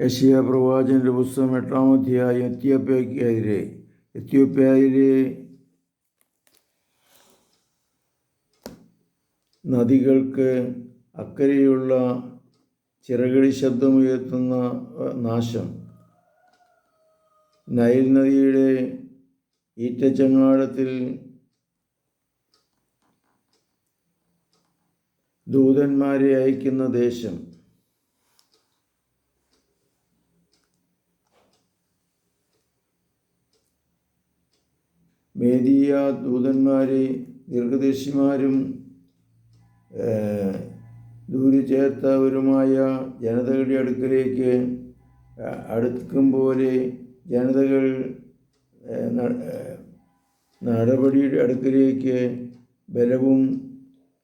യശിയ പ്രവാചന്റെ പുസ്തകം എട്ടാം അധ്യായം എത്യോപ്യക്കെതിരെ എത്യോപ്യയിലെ നദികൾക്ക് അക്കരെയുള്ള ചിറകടി ശബ്ദമുയർത്തുന്ന നാശം. നൈൽ നദിയുടെ ഈറ്റച്ചങ്ങാടത്തിൽ ദൂതന്മാരെ അയക്കുന്ന ദേശം. മേദിയ ദൂതന്മാരെ ദീർഘദേശിമാരും ദൂരചേർത്തവരുമായ ദൂരെ ചേർത്തവരുമായ ജനതകളുടെ അടുക്കലേക്ക് അടുക്കും പോലെ ജനതകൾ നടപടിയുടെ അടുക്കലേക്ക് ബലവും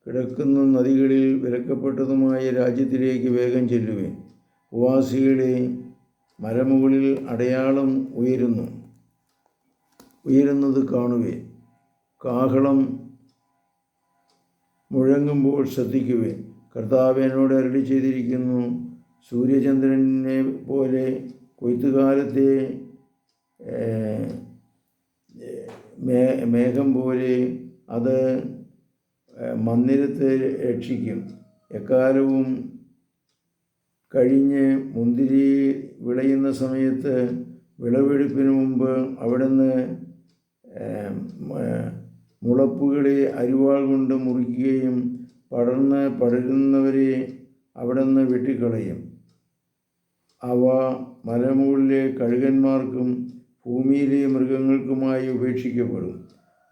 കിടക്കുന്ന നദികളിൽ വിലക്കപ്പെട്ടതുമായ രാജ്യത്തിലേക്ക് വേഗം ചെല്ലുവേൻ. ഉപവാസികളെ മരമുകളിൽ അടയാളം ഉയരുന്നു. ഉയരുന്നത് കാണുവേ. കാഹളം മുഴങ്ങുമ്പോൾ ശ്രദ്ധിക്കുവേ. കർത്താവ് എന്നോട് അരളി ചെയ്തിരിക്കുന്നു സൂര്യചന്ദ്രനെ പോലെ കൊയ്ത്തുകാലത്തെ മേഘം പോലെ അത് മന്ദിരത്തെ രക്ഷിക്കും. എക്കാലവും കഴിഞ്ഞ് മുന്തിരി വിളയുന്ന സമയത്ത് വിളവെടുപ്പിന് മുമ്പ് അവിടുന്ന് മുളപ്പുകളെ അരിവാൾ കൊണ്ട് മുറിക്കുകയും പടർന്ന് പടരുന്നവരെ അവിടുന്ന് വെട്ടിക്കളയും. അവ മലമുകളിലെ കഴുകന്മാർക്കും ഭൂമിയിലെ മൃഗങ്ങൾക്കുമായി ഉപേക്ഷിക്കപ്പെടും.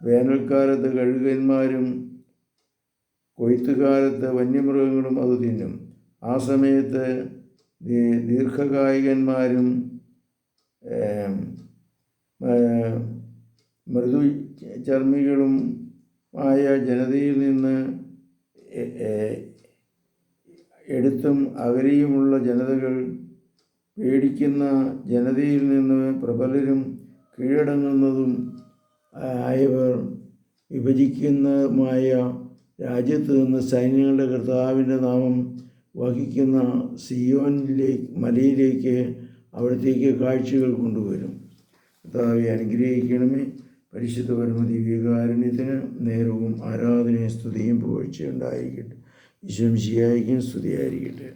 വേനൽക്കാലത്ത് കഴുകന്മാരും കൊയ്ത്തുകാലത്ത് വന്യമൃഗങ്ങളും അത് തിന്നും. ആ സമയത്ത് ദീർഘകായികന്മാരും മൃദു ചർമ്മികളും ആയ ജനതയിൽ നിന്ന് എടുത്തും അകലെയുമുള്ള ജനതകൾ പേടിക്കുന്ന ജനതയിൽ നിന്ന് പ്രബലരും കീഴടങ്ങുന്നതും ആയവർ വിഭജിക്കുന്നതുമായ രാജ്യത്ത് നിന്ന് സൈന്യങ്ങളുടെ കർത്താവിന്റെ നാമം വഹിക്കുന്ന സിയോനിലേക്ക് മലയിലേക്ക് അവിടത്തേക്ക് കാഴ്ചകൾ കൊണ്ടുവരും. കർത്താവെ അനുഗ്രഹിക്കണമേ. പരിശുദ്ധ പരമതി വികാരുണ്യത്തിന് നേരവും ആരാധനയും സ്തുതിയും പുകഴ്ചയുണ്ടായിരിക്കട്ടെ. ഈശ്വരം ശിയായിരിക്കും സ്തുതിയായിരിക്കട്ടെ.